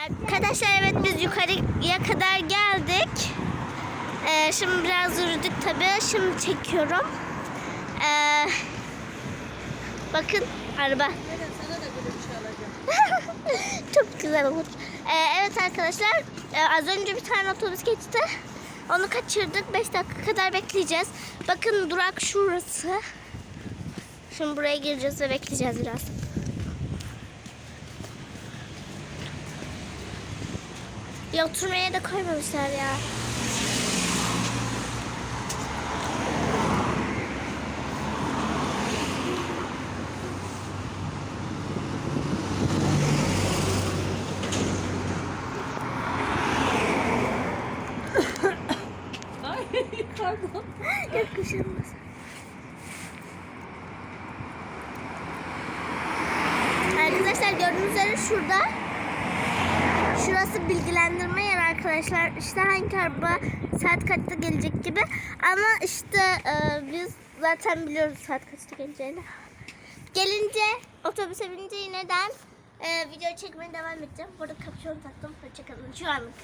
Arkadaşlar evet biz yukarıya kadar geldik. Ee, şimdi biraz yürüdük tabii. Şimdi çekiyorum. Ee, bakın araba. Çok güzel olur. Ee, evet arkadaşlar e, az önce bir tane otobüs geçti. Onu kaçırdık. 5 dakika kadar bekleyeceğiz. Bakın durak şurası. Şimdi buraya gireceğiz ve bekleyeceğiz biraz. Ya oturmaya da koymamışlar ya. Pardon. Yok bir şey olmaz. Arkadaşlar gördüğünüz üzere şurada Şurası bilgilendirme yer arkadaşlar. İşte hangi araba saat kaçta gelecek gibi. Ama işte e, biz zaten biliyoruz saat kaçta geleceğini. Gelince otobüse binince yineden e, video çekmeye devam edeceğim. Burada kapşon taktım. Hoşçakalın. Şu anlık.